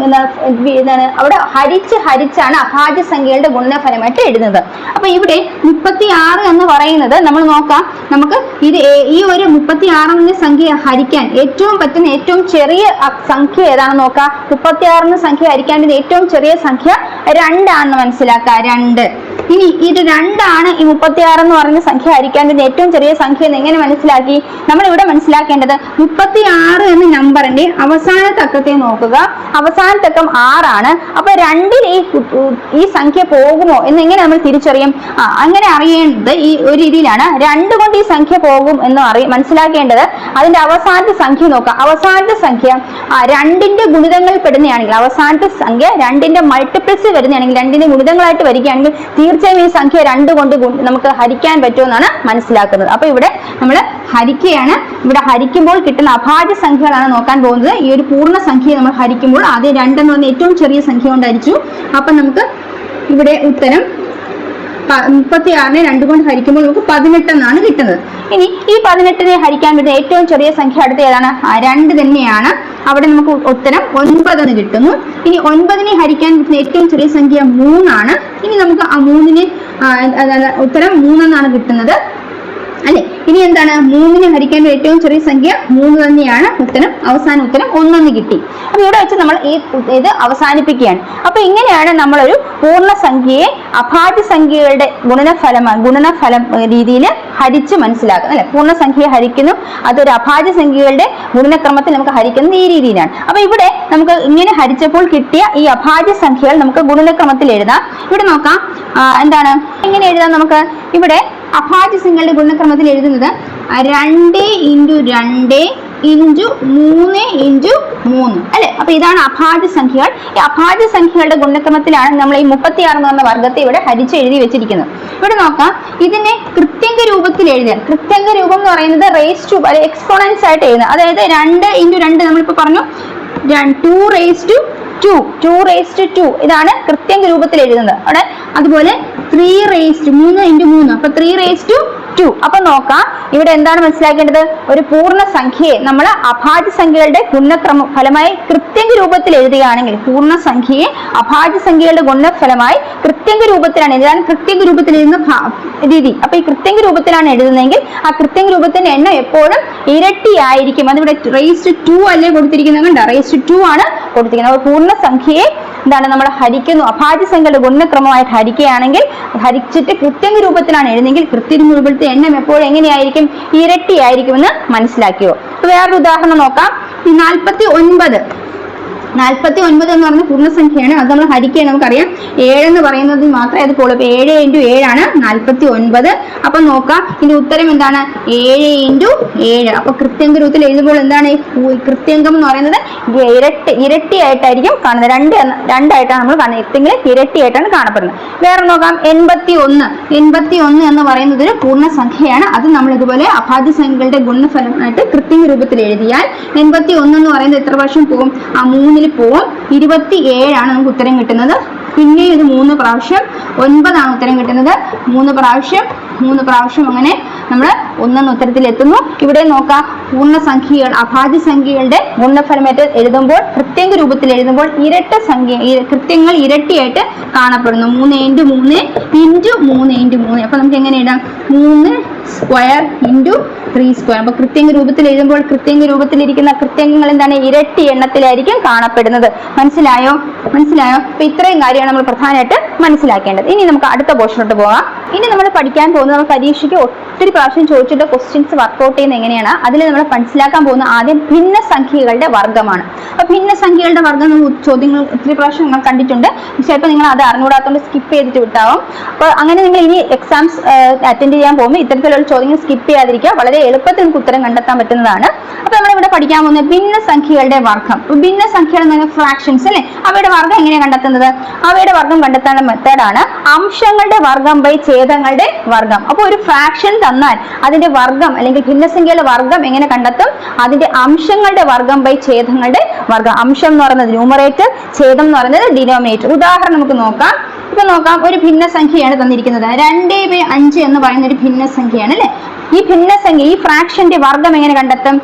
എന്താണ് അവിടെ ഹരിച്ച് ഹരിച്ചാണ് അഭാജ്യ സംഖ്യകളുടെ ഗുണനഫലമായിട്ട് എഴുതുന്നത്. അപ്പൊ ഇവിടെ മുപ്പത്തി ആറ് എന്ന് പറയുന്നത് നമ്മൾ നോക്കാം. നമുക്ക് ഇത് ഈ ഒരു മുപ്പത്തി ആറിന് സംഖ്യ ഹരിക്കാൻ ഏറ്റവും പറ്റുന്ന ഏറ്റവും ചെറിയ സംഖ്യ ഏതാണെന്ന് നോക്കാം. മുപ്പത്തി ആറിന് സംഖ്യ ഹരിക്കാൻ ഏറ്റവും ചെറിയ സംഖ്യ രണ്ടാണെന്ന് മനസ്സിലാക്കാം. രണ്ട്. ഇനി ഇത് രണ്ടാണ് ഈ മുപ്പത്തി ആറ് എന്ന് പറയുന്ന സംഖ്യ ഹരിക്കാൻ പറ്റുന്ന ഏറ്റവും ചെറിയ സംഖ്യ എന്ന് എങ്ങനെ മനസ്സിലാക്കി? നമ്മൾ ഇവിടെ മനസ്സിലാക്കേണ്ടത് മുപ്പത്തി ആറ് എന്ന നമ്പറിന്റെ അവസാന തക്കത്തെ നോക്കുക. അവസാന തക്കം ആറാണ്. അപ്പൊ രണ്ടിൽ ഈ ഈ സംഖ്യ പോകുമോ എന്ന് എങ്ങനെ നമ്മൾ തിരിച്ചറിയും? ആ അങ്ങനെ അറിയേണ്ടത് ഈ ഒരു രീതിയിലാണ്. രണ്ട് കൊണ്ട് ഈ സംഖ്യ പോകും എന്ന് അറി മനസ്സിലാക്കേണ്ടത് അതിന്റെ അവസാനത്തെ സംഖ്യ നോക്കുക. അവസാനത്തെ സംഖ്യ രണ്ടിന്റെ ഗുണിതങ്ങൾ പെടുന്നതാണെങ്കിൽ അവസാനത്തെ സംഖ്യ രണ്ടിന്റെ മൾട്ടിപ്പിൾസ് വരുന്നതാണെങ്കിൽ രണ്ടിന്റെ ഗുണിതങ്ങളായിട്ട് വരികയാണെങ്കിൽ തീർച്ചയായും ഈ സംഖ്യ രണ്ട് കൊണ്ട് നമുക്ക് ഹരിക്കാൻ പറ്റുമെന്നാണ് മനസ്സിലാക്കുന്നത്. അപ്പൊ ഇവിടെ നമ്മൾ ഹരിക്കുകയാണ്. ഇവിടെ ഹരിക്കുമ്പോൾ കിട്ടുന്ന അഭാജ്യ സംഖ്യകളാണ് നോക്കാൻ പോകുന്നത്. ഈ ഒരു പൂർണ സംഖ്യയെ നമ്മൾ ഹരിക്കുമ്പോൾ ആദ്യം രണ്ടെന്ന് പറഞ്ഞ ഏറ്റവും ചെറിയ സംഖ്യ കൊണ്ട് ഹരിച്ചു അപ്പൊ നമുക്ക് ഇവിടെ ഉത്തരം മുപ്പത്തി ആറിനെ രണ്ട് കൊണ്ട് ഹരിക്കുമ്പോൾ നമുക്ക് പതിനെട്ട് എന്നാണ് കിട്ടുന്നത്. ഇനി ഈ പതിനെട്ടിനെ ഹരിക്കാൻ പറ്റുന്ന ഏറ്റവും ചെറിയ സംഖ്യ അടുത്ത ഏതാണ്? രണ്ട് തന്നെയാണ്. അവിടെ നമുക്ക് ഉത്തരം ഒൻപത് എന്ന് കിട്ടുന്നു. ഇനി ഒൻപതിനെ ഹരിക്കാൻ പറ്റുന്ന ഏറ്റവും ചെറിയ സംഖ്യ മൂന്നാണ്. ഇനി നമുക്ക് ആ മൂന്നിനെ ഉത്തരം മൂന്നെന്നാണ് കിട്ടുന്നത്. അല്ലെ? ഇനി എന്താണ്? മൂന്നിനെ ഹരിക്കേണ്ട ഏറ്റവും ചെറിയ സംഖ്യ മൂന്ന് തന്നെയാണ് ഉത്തരം. അവസാന ഉത്തരം ഒന്നെന്ന് കിട്ടി. അപ്പൊ ഇവിടെ വെച്ച് നമ്മൾ ഈ ഇത് അവസാനിപ്പിക്കുകയാണ്. അപ്പൊ ഇങ്ങനെയാണ് നമ്മളൊരു പൂർണസംഖ്യയെ അഭാജ്യ സംഖ്യകളുടെ ഗുണനഫലം ഗുണനഫലം രീതിയിൽ ഹരിച്ച് മനസ്സിലാക്കുന്നത്. അല്ലെ? പൂർണസംഖ്യയെ ഹരിക്കുന്നു. അതൊരു അഭാജ്യ സംഖ്യകളുടെ ഗുണനക്രമത്തിൽ നമുക്ക് ഹരിക്കുന്നത് ഈ രീതിയിലാണ്. അപ്പൊ ഇവിടെ നമുക്ക് ഇങ്ങനെ ഹരിച്ചപ്പോൾ കിട്ടിയ ഈ അഭാജ്യ സംഖ്യകൾ നമുക്ക് ഗുണനക്രമത്തിൽ എഴുതാം. ഇവിടെ നോക്കാം. എന്താണ്? എങ്ങനെ എഴുതാം നമുക്ക്. ഇവിടെ അഭാജ്യ സംഖ്യകളുടെ ഗുണക്രമത്തിൽ എഴുതുന്നത് രണ്ട് ഇന്റു രണ്ട് ഇന്റു മൂന്ന് ഇന്റു മൂന്ന്. അല്ലെ? അപ്പൊ ഇതാണ് അഭാജ്യ സംഖ്യകൾ ഈ അഭാജ്യ സംഖ്യകളുടെ ഗുണക്രമത്തിലാണ് നമ്മൾ ഈ മുപ്പത്തി ആറ് എന്ന് പറഞ്ഞ വർഗത്തെ ഇവിടെ ഹരിച്ച് എഴുതി വെച്ചിരിക്കുന്നത്. ഇവിടെ നോക്കാം. ഇതിനെ കൃത്യങ്ക രൂപത്തിൽ എഴുതാൻ. കൃത്യങ്ക രൂപം എന്ന് പറയുന്നത് റേസ് ടു അല്ലെ എക്സ്പോണൻസ് ആയിട്ട് എഴുതുന്നത് അതായത് രണ്ട് ഇന്റു രണ്ട് നമ്മളിപ്പോ പറഞ്ഞു. Two raise two two two raise two ഇതാണ് കൃത്യം രൂപത്തിൽ എഴുതുന്നത്. അവിടെ അതുപോലെ ത്രീ റേസ് ടു മൂന്ന് ഇന്റു മൂന്ന്. അപ്പൊ ത്രീ റേസ് ടു അപ്പൊ നോക്കാം ഇവിടെ എന്താണ് മനസ്സിലാക്കേണ്ടത്? ഒരു പൂർണ സംഖ്യയെ നമ്മൾ അഭാജ്യ സംഖ്യകളുടെ ഗുണക്രമ ഫലമായി കൃത്യങ്ക രൂപത്തിൽ എഴുതുകയാണെങ്കിൽ പൂർണ സംഖ്യയെ അഭാജ്യ സംഖ്യകളുടെ ഗുണഫലമായി കൃത്യങ്ക രൂപത്തിലാണ് എഴുതാൻ കൃത്യങ്ക രൂപത്തിൽ എഴുതുന്ന രീതി. അപ്പൊ ഈ കൃത്യങ്ക രൂപത്തിലാണ് എഴുതുന്നതെങ്കിൽ ആ കൃത്യങ്ക രൂപത്തിന്റെ എണ്ണം എപ്പോഴും ഇരട്ടിയായിരിക്കും അതിവിടെ റേസ് ടു അല്ലേ കൊടുത്തിരിക്കുന്നത്? കണ്ട? റേസ് ടു ആണ് കൊടുത്തിരിക്കുന്നത്. പൂർണ സംഖ്യയെ എന്താണ് നമ്മൾ ഹരിക്കുന്നു. അഭാജ്യ സംഖ്യകളുടെ ഗുണക്രമമായിട്ട് ഹരിക്കുകയാണെങ്കിൽ ഹരിച്ചിട്ട് കൃത്യങ്ങ രൂപത്തിലാണ് എഴുതുന്നെങ്കിൽ കൃത്യം രൂപത്തിൽ എണ്ണം എപ്പോഴും എങ്ങനെയായിരിക്കും? ഇരട്ടിയായിരിക്കുമെന്ന് മനസ്സിലാക്കിയോ. വേറൊരു ഉദാഹരണം നോക്കാം. നാൽപ്പത്തി ഒൻപത് നാൽപ്പത്തി ഒൻപത് എന്ന് പറഞ്ഞ പൂർണസംഖ്യയാണ്. അത് നമ്മൾ ഹരിക്കുകയാണ് നമുക്കറിയാം. ഏഴ് എന്ന് പറയുന്നത് മാത്രമേ അത് പോളൂ. അപ്പൊ ഏഴ് ഇന്റു ഏഴാണ് നാൽപ്പത്തി ഒൻപത് അപ്പൊ നോക്കാം ഇതിന്റെ ഉത്തരം എന്താണ്? ഏഴ് ഇന്റു ഏഴ്. അപ്പൊ കൃത്യങ്ക രൂപത്തിൽ എഴുതുമ്പോൾ എന്താണ്? ഈ കു- കൃത്യംഗം എന്ന് പറയുന്നത് ഇരട്ടി ഇരട്ടിയായിട്ടായിരിക്കും കാണുന്നത്. രണ്ട് രണ്ടായിട്ടാണ് നമ്മൾ കാണുന്നത്. എത്തെങ്കിൽ ഇരട്ടിയായിട്ടാണ് കാണപ്പെടുന്നത്. വേറെ നോക്കാം. എൺപത്തി ഒന്ന് എൺപത്തി ഒന്ന് എന്ന് പറയുന്നത് ഒരു പൂർണസംഖ്യയാണ്. അത് നമ്മൾ ഇതുപോലെ അഭാജ്യ സംഖ്യകളുടെ ഗുണഫലമായിട്ട് കൃത്യങ്ക രൂപത്തിൽ എഴുതിയാൽ എൺപത്തി ഒന്ന് എന്ന് പറയുന്നത് എത്ര വർഷം പോകും? ആ മൂന്നിൽ പോവും. ഇരുപത്തി ഏഴാണ് നമുക്ക് ഉത്തരം കിട്ടുന്നത്. പിന്നെ ഇത് മൂന്ന് പ്രാവശ്യം ഒൻപതാണ് ഉത്തരം കിട്ടുന്നത്. മൂന്ന് പ്രാവശ്യം മൂന്ന് പ്രാവശ്യം അങ്ങനെ നമ്മൾ ഒന്നെന്ന ഉത്തരത്തിൽ എത്തുന്നു ഇവിടെ നോക്കാം പൂർണസംഖ്യകൾ അഭാജ്യ സംഖ്യകളുടെ ഗുണഫലമേറ്റ് എഴുതുമ്പോൾ കൃത്യങ്ക രൂപത്തിൽ എഴുതുമ്പോൾ ഇരട്ട സംഖ്യ കൃത്യങ്ങൾ ഇരട്ടിയായിട്ട് കാണപ്പെടുന്നു. മൂന്ന് ഇന്റു മൂന്ന് ഇന്റു മൂന്ന് ഇന്റു മൂന്ന്. അപ്പൊ നമുക്ക് എങ്ങനെ ഇടാം മൂന്ന് സ്ക്വയർ ഇന്റു ത്രീ സ്ക്വയർ. അപ്പൊ കൃത്യംഗ രൂപത്തിൽ എഴുതുമ്പോൾ കൃത്യംഗ രൂപത്തിലിരിക്കുന്ന കൃത്യങ്ങൾ എന്താണ്? ഇരട്ടി എണ്ണത്തിലായിരിക്കും കാണപ്പെടുന്നത്. മനസ്സിലായോ? മനസ്സിലായോ? അപ്പൊ ഇത്രയും കാര്യമാണ് നമ്മൾ പ്രധാനമായിട്ട് മനസ്സിലാക്കേണ്ടത്. ഇനി നമുക്ക് അടുത്ത പോർഷനോട്ട് പോകാം. ഇനി നമ്മൾ പഠിക്കാൻ പോകുന്നത് നമ്മൾ പരീക്ഷയ്ക്ക് ഒത്തിരി പ്രാവശ്യം ചോദിച്ചിട്ട് ക്വസ്റ്റ്യൻസ് വർക്കൗട്ട് ചെയ്യുന്നത് എങ്ങനെയാണ്? അതിൽ നമ്മൾ മനസ്സിലാക്കാൻ പോകുന്ന ആദ്യം ഭിന്ന സംഖ്യകളുടെ വർഗമാണ്. അപ്പൊ ഭിന്ന സംഖ്യകളുടെ വർഗം ചോദ്യങ്ങൾ ഒത്തിരി പ്രാവശ്യം നിങ്ങൾ കണ്ടിട്ടുണ്ട്. ചിലപ്പോൾ നിങ്ങൾ അത് അറിഞ്ഞുകൂടാത്തതുകൊണ്ട് സ്കിപ്പ് ചെയ്തിട്ട് വിട്ടാവും. അപ്പോൾ അങ്ങനെ നിങ്ങൾ ഇനി എക്സാംസ് അറ്റൻഡ് ചെയ്യാൻ പോകുമ്പോൾ ഇത്തരത്തിലുള്ള ചോദ്യങ്ങൾ സ്കിപ്പ് ചെയ്യാതിരിക്കുക. വളരെ എളുപ്പത്തിൽ നമുക്ക് ഉത്തരം കണ്ടെത്താൻ പറ്റുന്നതാണ്. അപ്പൊ നമ്മൾ ഇവിടെ പഠിക്കാൻ പോകുന്നത് ഭിന്ന സംഖ്യകളുടെ വർഗം ഭിന്ന സംഖ്യകൾ പറഞ്ഞാൽ ഫ്രാക്ഷൻസ് അല്ലെ? അവയുടെ വർഗം എങ്ങനെയാണ് കണ്ടെത്തുന്നത്? അവയുടെ വർഗം കണ്ടെത്താനുള്ള മെത്തേഡാണ് അംശങ്ങളുടെ വർഗം ബൈ ഛേദങ്ങളുടെ വർഗം അപ്പോൾ ഒരു ഫ്രാക്ഷൻ തന്നാൽ അതിന്റെ വർഗം അല്ലെങ്കിൽ ഭിന്നസംഖ്യയുടെ വർഗം എങ്ങനെ കണ്ടെത്തും? അതിന്റെ അംശങ്ങളുടെ വർഗം ബൈ ഛേദങ്ങളുടെ വർഗം അംശം എന്ന് പറയുന്നത് ന്യൂമറേറ്റർ ഛേദം എന്ന് പറയുന്നത് ഡിനോമിനേറ്റർ ഉദാഹരണം നമുക്ക് നോക്കാം. ഇപ്പൊ നോക്കാം ഒരു ഭിന്നസംഖ്യയാണ് തന്നിരിക്കുന്നത്. രണ്ടേ ബൈ അഞ്ച് എന്ന് പറയുന്ന ഒരു ഭിന്നസംഖ്യയാണ്. അല്ലെ ഈ ഭിന്നസംഖ്യ ഈ ഫ്രാക്ഷന്റെ വർഗം എങ്ങനെ കണ്ടെത്തും?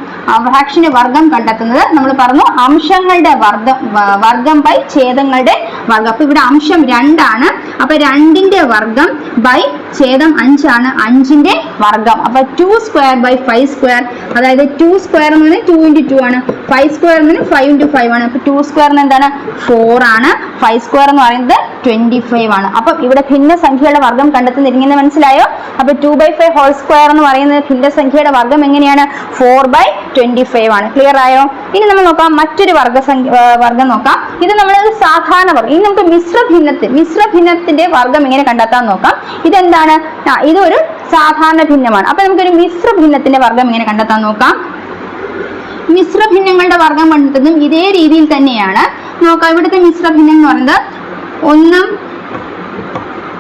ഫ്രാക്ഷന്റെ വർഗം കണ്ടെത്തുന്നത് നമ്മൾ പറഞ്ഞു അംശങ്ങളുടെ വർഗം വർഗം ബൈ ഛേദങ്ങളുടെ വർഗം അപ്പൊ ഇവിടെ അംശം രണ്ടാണ്. അപ്പൊ രണ്ടിന്റെ വർഗം ബൈ ഛേദം അഞ്ചാണ് അഞ്ചിന്റെ വർഗം അപ്പൊ two square by five square അതായത് ടു സ്ക്വയർ എന്ന് പറഞ്ഞാൽ ടു ഇന്റു ടു ആണ്. ഫൈവ് സ്ക്വയർ എന്ന് പറഞ്ഞാൽ ഫൈവ് ഇന്റു ഫൈവ് ആണ്. അപ്പൊ ടു സ്ക്വയറിന് എന്താണ്? ഫോർ ആണ്. ഫൈവ് സ്ക്വയർ എന്ന് പറയുന്നത് ട്വന്റി ഫൈവ് ആണ്. അപ്പൊ ഇവിടെ ഭിന്ന സംഖ്യയുടെ വർഗം കണ്ടെത്തുന്നിരിക്കുന്നത് മനസ്സിലായോ? അപ്പൊ two by five whole square എന്ന് പറയുന്നത് ഭിന്ന സംഖ്യയുടെ വർഗം എങ്ങനെയാണ്? ഫോർ ബൈ ട്വന്റി ഫൈവ് ആണ്. ക്ലിയർ ആയോ? ഇനി നമ്മൾ നോക്കാം മറ്റൊരു വർഗസംഖ്യ വർഗം നോക്കാം. ഇത് നമ്മൾ സാധാരണ വർഗം ഇനി നമുക്ക് മിശ്ര ഭിന്നത്തിൽ മിശ്ര ഭിന്നത്തിന്റെ വർഗം എങ്ങനെ കണ്ടെത്താൻ നോക്കാം? ഇതെന്താണ്? ആ ഇതൊരു സാധാരണ ഭിന്നമാണ്. അപ്പൊ നമുക്കൊരു മിശ്ര ഭിന്നത്തിന്റെ വർഗം ഇങ്ങനെ കണ്ടെത്താൻ നോക്കാം. മിശ്ര ഭിന്നങ്ങളുടെ വർഗം കണ്ടെത്തുന്നതും ഇതേ രീതിയിൽ തന്നെയാണ്. നോക്കാം ഇവിടുത്തെ മിശ്ര ഭിന്നം എന്ന് പറയുന്നത് ഒന്നും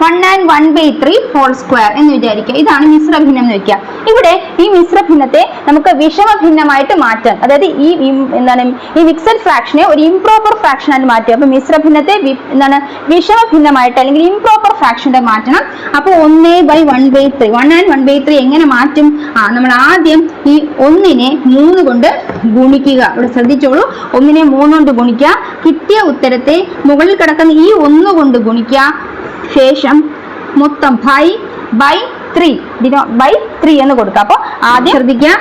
one and one by three whole square എന്ന് വിചാരിക്കുക. ഇതാണ് മിശ്ര ഭിന്നം എന്ന് വെക്കുക. ഇവിടെ ഈ മിശ്ര ഭിന്നത്തെ നമുക്ക് വിഷമ ഭിന്നമായിട്ട് മാറ്റാം. അതായത് ഈ എന്താണ് ഈ മിക്സഡ് ഫ്രാക്ഷനെ ഒരു ഇംപ്രോപ്പർ ഫ്രാക്ഷൻ ആയിട്ട് മാറ്റുക. അപ്പൊ മിശ്ര ഭിന്നത്തെ എന്താണ് വിഷമ ഭിന്നമായിട്ട് അല്ലെങ്കിൽ ഇംപ്രോപ്പർ ഫ്രാക്ഷന്റെ മാറ്റണം. അപ്പൊ ഒന്ന് by one by three one and one by three എങ്ങനെ മാറ്റും? ആ നമ്മൾ ആദ്യം ഈ ഒന്നിനെ മൂന്ന് കൊണ്ട് ഗുണിക്കുക. ഇവിടെ ശ്രദ്ധിച്ചോളൂ. ഒന്നിനെ മൂന്ന് കൊണ്ട് ഗുണിക്കുക. കിട്ടിയ ഉത്തരത്തെ മുകളിൽ കിടക്കുന്ന ഈ ഒന്ന് കൊണ്ട് ഗുണിക്കുക. മൊത്തം by by three by three എന്ന് കൊടുക്കുക അപ്പോൾ ആദ്യം ശ്രദ്ധിക്കുക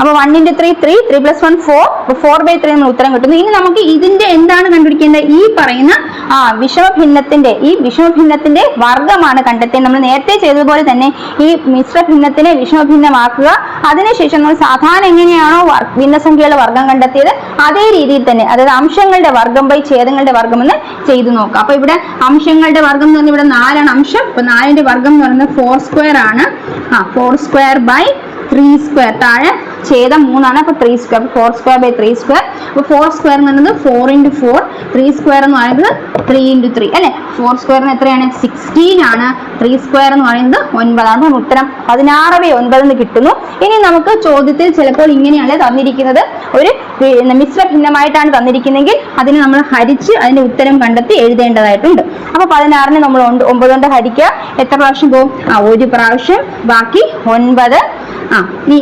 അപ്പോൾ one into three three three plus one four four by three നമ്മൾ ഉത്തരം കിട്ടുന്നു. ഇനി നമുക്ക് ഇതിന്റെ എന്താണ് കണ്ടുപിടിക്കേണ്ടത്? ഈ പറയുന്ന ആ വിഷമഭിന്നത്തിന്റെ ഈ വിഷമഭിന്നത്തിന്റെ വർഗമാണ് കണ്ടെത്തിയത്. നമ്മൾ നേരത്തെ ചെയ്തതുപോലെ തന്നെ ഈ മിശ്രഭിന്നത്തിനെ വിഷമഭിന്നമാക്കുക. അതിനുശേഷം നമ്മൾ സാധാരണ എങ്ങനെയാണോ ഭിന്നസംഖ്യയുടെ വർഗം കണ്ടെത്തിയത്? അതേ രീതിയിൽ തന്നെ അതായത് അംശങ്ങളുടെ വർഗം ബൈ ഛേദങ്ങളുടെ വർഗം എന്ന് ചെയ്തു നോക്കാം. അപ്പൊ ഇവിടെ അംശങ്ങളുടെ വർഗം എന്ന് പറഞ്ഞാൽ ഇവിടെ നാലാണ് അംശം. അപ്പൊ നാലിന്റെ വർഗം എന്ന് പറയുന്നത് ഫോർ സ്ക്വയർ ആണ്. ആ four square by three square താഴെ ഛേദം മൂന്നാണ്. അപ്പൊ three square four square by three square അപ്പൊ ഫോർ സ്ക്വയർ എന്ന് പറയുന്നത് four into four three square എന്ന് പറയുന്നത് ത്രീ ഇന്റു ത്രീ അല്ലെ? ഫോർ സ്ക്വയറിന് എത്രയാണ്? സിക്സ്റ്റീൻ ആണ്. ത്രീ സ്ക്വയർ എന്ന് പറയുന്നത് ഒൻപതാണ്. അപ്പം ഉത്തരം പതിനാറ് ബൈ ഒൻപത് എന്ന് കിട്ടുന്നു. ഇനി നമുക്ക് ചോദ്യത്തിൽ ചിലപ്പോൾ ഇങ്ങനെയാണ് തന്നിരിക്കുന്നത്. ഒരു മിശ്ര ഭിന്നമായിട്ടാണ് തന്നിരിക്കുന്നതെങ്കിൽ അതിന് നമ്മൾ ഹരിച്ച് അതിന്റെ ഉത്തരം കണ്ടെത്തി എഴുതേണ്ടതായിട്ടുണ്ട്. അപ്പൊ പതിനാറിന് നമ്മൾ ഒമ്പത് കൊണ്ട് ഹരിക്കുക. എത്ര പ്രാവശ്യം പോകും? ആ ഒരു പ്രാവശ്യം. ബാക്കി ഒൻപത്. ആ നീ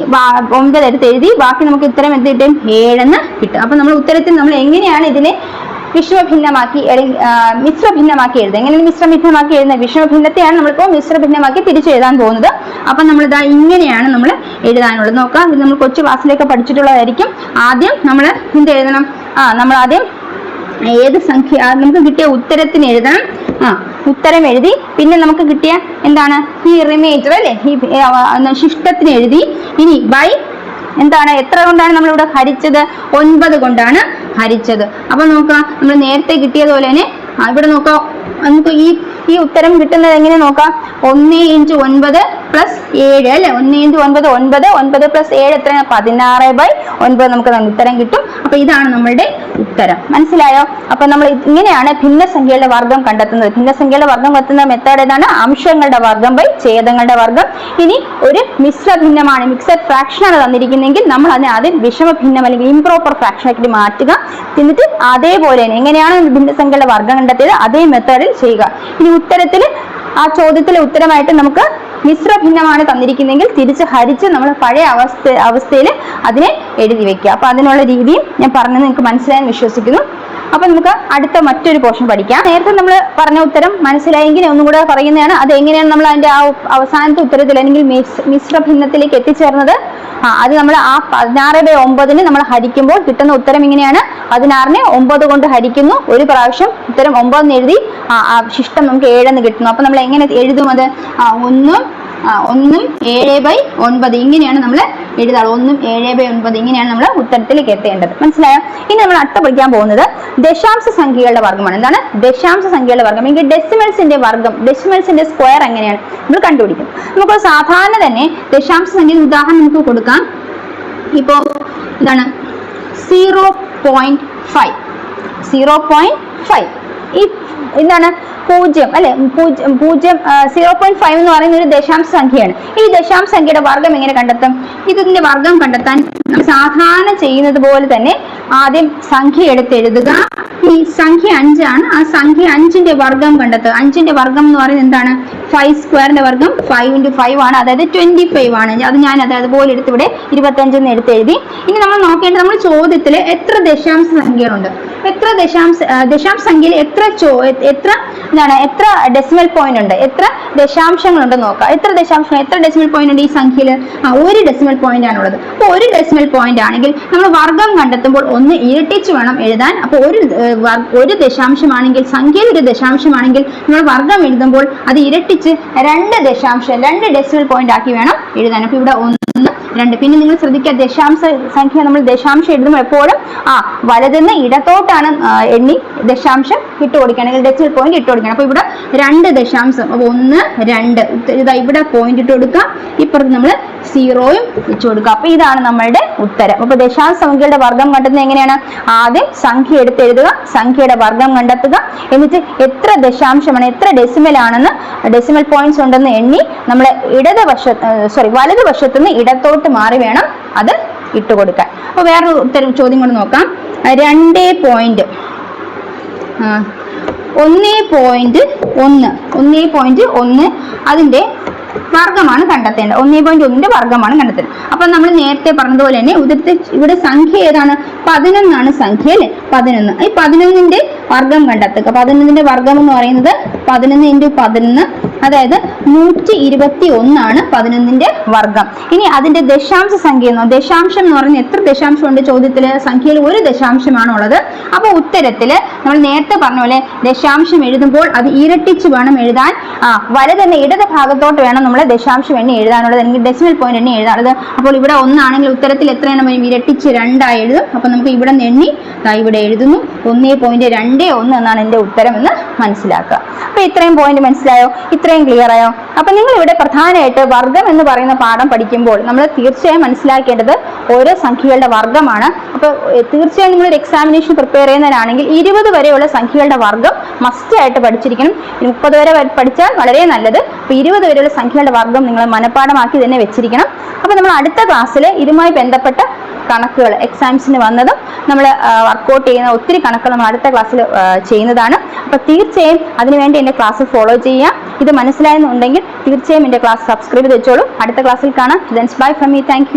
ഒമ്പത് എടുത്ത് എഴുതി ബാക്കി നമുക്ക് ഉത്തരം എന്ത് കിട്ടും? ഏഴെന്ന് കിട്ടും. അപ്പൊ നമ്മൾ ഉത്തരത്തിൽ നമ്മൾ എങ്ങനെയാണ് ഇതിനെ ആ, മിശ്രഭിന്നമാക്കി എഴുതുക എങ്ങനെയാണ് മിശ്രഭിന്നമാക്കി എഴുതുന്നത്? വിശ്വഭിന്നത്തെയാണ് നമ്മളിപ്പോൾ മിശ്രഭിന്നമാക്കി തിരിച്ചു എഴുതാൻ പോകുന്നത്. അപ്പൊ നമ്മൾ ഇതാ ഇങ്ങനെയാണ് നമ്മൾ എഴുതാനുള്ളത്. നോക്കാം ഇത് നമ്മൾ കൊച്ചു ക്ലാസ്സിലേക്ക് പഠിച്ചിട്ടുള്ളതായിരിക്കും. ആദ്യം നമ്മൾ എന്ത് എഴുതണം? ആ നമ്മൾ ആദ്യം ഏത് സംഖ്യ നമുക്ക് കിട്ടിയ ഉത്തരത്തിന് എഴുതണം. ആ ഉത്തരം എഴുതി. പിന്നെ നമുക്ക് കിട്ടിയ എന്താണ്? ഈ റിമൈൻഡർ അല്ലെ? ഈ ശിഷ്ടത്തിന് എഴുതി. ഇനി ബൈ എന്താണ്? എത്ര കൊണ്ടാണ് നമ്മൾ ഇവിടെ ഹരിച്ചത്? ഒൻപത് കൊണ്ടാണ് ഹരിച്ചത്. അപ്പൊ നോക്കാം നമ്മൾ നേരത്തെ കിട്ടിയതുപോലെ തന്നെ ഇവിടെ നോക്കാം. നമുക്ക് ഈ ഈ ഉത്തരം കിട്ടുന്നത് എങ്ങനെ നോക്കാം? ഒന്ന് ഇഞ്ച് ഒൻപത് പ്ലസ് ഏഴ് അല്ലെ? ഒന്ന് ഇന്റു ഒൻപത് ഒൻപത് ഒൻപത് പ്ലസ് ഏഴ് എത്രയാണ്? പതിനാറ് ബൈ ഒൻപത് നമുക്ക് ഉത്തരം കിട്ടും. അപ്പൊ ഇതാണ് നമ്മളുടെ ഉത്തരം. മനസ്സിലായോ? അപ്പൊ നമ്മൾ ഇങ്ങനെയാണ് ഭിന്നസംഖ്യയുടെ വർഗം കണ്ടെത്തുന്നത്. ഭിന്നസംഖ്യയുടെ വർഗം കണ്ടെത്തുന്ന മെത്തേഡ് ഏതാണ്? അംശങ്ങളുടെ വർഗം ബൈ ഛേദങ്ങളുടെ വർഗം ഇനി ഒരു മിശ്ര ഭിന്നമാണ് മിക്സഡ് ഫ്രാക്ഷൻ ആണ് തന്നിരിക്കുന്നതെങ്കിൽ നമ്മൾ അതിനെ ആദ്യം വിഷമ ഭിന്നം അല്ലെങ്കിൽ ഇംപ്രോപ്പർ ഫ്രാക്ഷൻ ആക്കി മാറ്റുക. എന്നിട്ട് അതേപോലെ തന്നെ എങ്ങനെയാണ് ഭിന്നസംഖ്യയുടെ വർഗം കണ്ടെത്തിയത്? അതേ മെത്തേഡിൽ ചെയ്യുക. ഇനി ഉത്തരത്തിൽ ആ ചോദ്യത്തിലെ ഉത്തരമായിട്ട് നമുക്ക് മിശ്ര ഭിന്നമാണ് തന്നിരിക്കുന്നതെങ്കിൽ തിരിച്ച് ഹരിച്ച് നമ്മൾ പഴയ അവസ്ഥ അവസ്ഥയിൽ അതിനെ എഴുതി വെക്കുക. അപ്പൊ അതിനുള്ള രീതിയും ഞാൻ പറഞ്ഞത് നിങ്ങൾക്ക് മനസ്സിലായെന്ന് വിശ്വസിക്കുന്നു. അപ്പൊ നമുക്ക് അടുത്ത മറ്റൊരു പോർഷൻ പഠിക്കാം. നേരത്തെ നമ്മൾ പറഞ്ഞ ഉത്തരം മനസ്സിലായെങ്കിൽ ഒന്നും കൂടെ പറയുന്നതാണ്. അത് എങ്ങനെയാണ് നമ്മൾ അതിന്റെ ആ അവസാനത്തെ ഉത്തരത്തിൽ അല്ലെങ്കിൽ മിശ്ര ഭിന്നത്തിലേക്ക് എത്തിച്ചേർന്നത്? ആ അത് നമ്മൾ ആ പതിനാറ് ബൈ ഒമ്പതിന് നമ്മൾ ഹരിക്കുമ്പോൾ കിട്ടുന്ന ഉത്തരം ഇങ്ങനെയാണ്. പതിനാറിനെ ഒമ്പത് കൊണ്ട് ഹരിക്കുന്നു. ഒരു പ്രാവശ്യം ഉത്തരം ഒമ്പതെന്ന് എഴുതി ആ ശിഷ്ടം നമുക്ക് ഏഴെന്ന് കിട്ടുന്നു. അപ്പൊ നമ്മൾ എങ്ങനെ എഴുതും അത്? ഒന്നും ആ, ഒന്നും ഏഴ് ബൈ ഒൻപത്. ഇങ്ങനെയാണ് നമ്മൾ എഴുതാറ്. ഒന്നും ഏഴ് ബൈ ഒൻപത് ഇങ്ങനെയാണ് നമ്മൾ ഉത്തരത്തിലേക്ക് എത്തേണ്ടത് മനസ്സിലായോ? ഇനി നമ്മൾ അടുത്ത പഠിക്കാൻ പോകുന്നത് ദശാംശ സംഖ്യകളുടെ വർഗമാണ്. എന്താണ്? ദശാംശ സംഖ്യകളുടെ വർഗം. എങ്കിൽ ഡെസിമൽസിന്റെ വർഗം ഡെസിമൽസിന്റെ സ്ക്വയർ എങ്ങനെയാണ്? നമ്മൾ കണ്ടുപിടിക്കും. നമുക്ക് സാധാരണ തന്നെ ദശാംശ സംഖ്യ ഉദാഹരണം നമുക്ക് കൊടുക്കാം. ഇപ്പോ ഇതാണ് zero point five zero point five ഈ എന്താണ്? പൂജ്യം അല്ലെ? പൂജ്യം സീറോ പോയിന്റ് ഫൈവ് എന്ന് പറയുന്ന ഒരു ദശാംശ സംഖ്യയാണ്. ഈ ദശാംശ സംഖ്യയുടെ വർഗം എങ്ങനെ കണ്ടെത്തും? ഇതിന്റെ വർഗം കണ്ടെത്താൻ സാധാരണ ചെയ്യുന്നത് പോലെ തന്നെ ആദ്യം സംഖ്യ എടുത്തെഴുതുക. ഈ സംഖ്യ അഞ്ചാണ്. ആ സംഖ്യ അഞ്ചിന്റെ വർഗം കണ്ടെത്തുക. അഞ്ചിന്റെ വർഗം എന്ന് പറയുന്നത് എന്താണ്? ഫൈവ് സ്ക്വയറിന്റെ വർഗം ഫൈവ് ഇന്റു ഫൈവ് ആണ്. അതായത് ട്വന്റി ഫൈവ് ആണ്. അത് ഞാൻ അത് അതുപോലെ എടുത്ത് ഇവിടെ ഇരുപത്തഞ്ചെന്ന് എടുത്ത് എഴുതി. ഇനി നമ്മൾ നോക്കേണ്ടത് നമ്മൾ ചോദ്യത്തിൽ എത്ര ദശാംശ സംഖ്യകളുണ്ട്? എത്ര ദശാംശ ദശാംശ സംഖ്യയിൽ എത്ര ചോ എത്ര എന്താണ് എത്ര ഡെസിമൽ പോയിന്റ് ഉണ്ട്? എത്ര ദശാംശങ്ങൾ ഉണ്ട് നോക്കാം. എത്ര ദശാംശങ്ങൾ? എത്ര ഡെസിമൽ പോയിന്റ് ഉണ്ട് ഈ സംഖ്യയിൽ ആ ഒരു ഡെസിമൽ പോയിന്റ് ആണുള്ളത് അപ്പോൾ ഒരു ഡെസിമൽ പോയിന്റ് ആണെങ്കിൽ നമ്മൾ വർഗം കണ്ടെത്തുമ്പോൾ ഒന്ന് ഇരട്ടിച്ച് വേണം എഴുതാൻ. അപ്പോൾ ഒരു ഒരു ദശാംശമാണെങ്കിൽ സംഖ്യയിൽ ഒരു ദശാംശമാണെങ്കിൽ നമ്മൾ വർഗം എഴുതുമ്പോൾ അത് ഇരട്ടിച്ച് രണ്ട് ദശാംശം രണ്ട് ഡെസിമൽ പോയിന്റ് ആക്കി വേണം എഴുതാൻ. അപ്പോൾ ഇവിടെ ഒന്ന് രണ്ട് പിന്നെ നിങ്ങൾ ശ്രദ്ധിക്കുക ദശാംശ സംഖ്യ നമ്മൾ ദശാംശം എഴുതുമ്പോൾ എപ്പോഴും ആ വലതെന്ന് ഇടത്തോട്ടാണ് എണ്ണി ദശാംശം ഇട്ട് കൊടുക്കുകയാണെങ്കിൽ ഡെസിമൽ പോയിന്റ് ഇട്ട് കൊടുക്കണം അപ്പോൾ ഇവിടെ രണ്ട് ദശാംശം. അപ്പോൾ ഒന്ന് രണ്ട്. ഇതാ ഇവിടെ പോയിന്റ് ഇട്ട് കൊടുക്കുക. ഇപ്പുറത്ത് നമ്മൾ സീറോയും വെച്ച് കൊടുക്കുക. അപ്പോൾ ഇതാണ് നമ്മളുടെ ഉത്തരം. അപ്പോൾ ദശാംശ സംഖ്യയുടെ വർഗം കണ്ടെത്തുന്നത് എങ്ങനെയാണ്? ആദ്യം സംഖ്യ എടുത്ത് എഴുതുക സംഖ്യയുടെ വർഗം കണ്ടെത്തുക. എന്നിട്ട് എത്ര ദശാംശമാണ് എത്ര ഡെസിമൽ ആണെന്ന് ഡെസിമൽ പോയിന്റ്സ് ഉണ്ടെന്ന് എണ്ണി നമ്മൾ ഇടതുവശ സോറി വലതുവശത്ത് നിന്ന് ഇടത്തോട്ട് മാറി വേണം അത് ഇട്ട് കൊടുക്കാൻ. അപ്പോൾ വേറൊരു ഉത്തരം ചോദ്യം കൊണ്ട് നോക്കാം. രണ്ട് പോയിന്റ് ഒന്ന് പോയിന്റ് ഒന്ന്. ഒന്ന് പോയിന്റ് ഒന്ന് അതിന്റെ വർഗമാണ് കണ്ടെത്തേണ്ടത്. ഒന്നേ പോയിന്റ് ഒന്നിന്റെ വർഗമാണ് കണ്ടെത്തേണ്ടത്. അപ്പൊ നമ്മൾ നേരത്തെ പറഞ്ഞതുപോലെ തന്നെ ഇവിടുത്തെ ഇവിടെ സംഖ്യ ഏതാണ്? പതിനൊന്നാണ് സംഖ്യ അല്ലെ? പതിനൊന്ന്. ഈ പതിനൊന്നിന്റെ വർഗം കണ്ടെത്തുക. പതിനൊന്നിന്റെ വർഗം എന്ന് പറയുന്നത് പതിനൊന്ന് ഇന്റു പതിനൊന്ന് അതായത് നൂറ്റി ഇരുപത്തി ഒന്നാണ് പതിനൊന്നിന്റെ വർഗം. ഇനി അതിന്റെ ദശാംശ സംഖ്യ എന്നോ ദശാംശം എന്ന് പറഞ്ഞാൽ എത്ര ദശാംശം ഉണ്ട് ചോദ്യത്തിൽ? സംഖ്യയിൽ ഒരു ദശാംശമാണ് ഉള്ളത്. അപ്പൊ ഉത്തരത്തിൽ നമ്മൾ നേരത്തെ പറഞ്ഞ പോലെ ദശാംശം എഴുതുമ്പോൾ അത് ഇരട്ടിച്ച് വേണം എഴുതാൻ. ആ വലതെന്ന ഇടത് ഭാഗത്തോട്ട് വേണം നമ്മൾ ദശാംശം എണ്ണി എഴുതാനുള്ളത്. അല്ലെങ്കിൽ ഡെസിമൽ പോയിന്റ് എണ്ണി എഴുതാനുള്ളത്. അപ്പോൾ ഇവിടെ ഒന്നാണെങ്കിൽ ഉത്തരത്തിൽ എത്രയാണ്? വരും ഇരട്ടിച്ച് രണ്ടായി എഴുതും. അപ്പൊ നമുക്ക് ഇവിടെ നിന്ന് എണ്ണി ഇവിടെ എഴുതുന്നു. ഒന്നേ പോയിന്റ് രണ്ടേ ഒന്ന് എന്നാണ് എന്റെ ഉത്തരം എന്ന് മനസ്സിലാക്കുക. അപ്പൊ ഇത്രയും പോയിന്റ് മനസ്സിലായോ? ഇത്രയും ക്ലിയർ ആയോ? അപ്പൊ നിങ്ങൾ ഇവിടെ പ്രധാനമായിട്ട് വർഗം എന്ന് പറയുന്ന പാഠം പഠിക്കുമ്പോൾ നമ്മൾ തീർച്ചയായും മനസ്സിലാക്കേണ്ടത് ഓരോ സംഖ്യകളുടെ വർഗമാണ്. അപ്പൊ തീർച്ചയായും നിങ്ങൾ ഒരു എക്സാമിനേഷൻ പ്രിപ്പയർ ചെയ്യുന്നവരാണെങ്കിൽ ഇരുപത് വരെയുള്ള സംഖ്യകളുടെ വർഗം മസ്റ്റ് ആയിട്ട് പഠിച്ചിരിക്കണം. മുപ്പത് വരെ പഠിച്ചാൽ വളരെ നല്ലത്. അപ്പൊ ഇരുപത് വരെയുള്ള സംഖ്യകളുടെ വർഗം നിങ്ങൾ മനഃപ്പാഠമാക്കി തന്നെ വെച്ചിരിക്കണം. അപ്പൊ നമ്മൾ അടുത്ത ക്ലാസ്സിൽ ഇതുമായി ബന്ധപ്പെട്ട കണക്കുകൾ എക്സാംസിന് വന്നതും നമ്മൾ വർക്കൗട്ട് ചെയ്യുന്ന ഒത്തിരി കണക്കുകൾ നമ്മൾ അടുത്ത ക്ലാസ്സിൽ ചെയ്യുന്നതാണ്. അപ്പോൾ തീർച്ചയായും അതിനുവേണ്ടി എന്റെ ക്ലാസ് ഫോളോ ചെയ്യുക. ഇത് മനസ്സിലായെന്നുണ്ടെങ്കിൽ തീർച്ചയായും എന്റെ ക്ലാസ് സബ്സ്ക്രൈബ് ചെയ്ത് വെച്ചോളൂ അടുത്ത ക്ലാസ്സിൽ കാണാം. Then's bye from me thank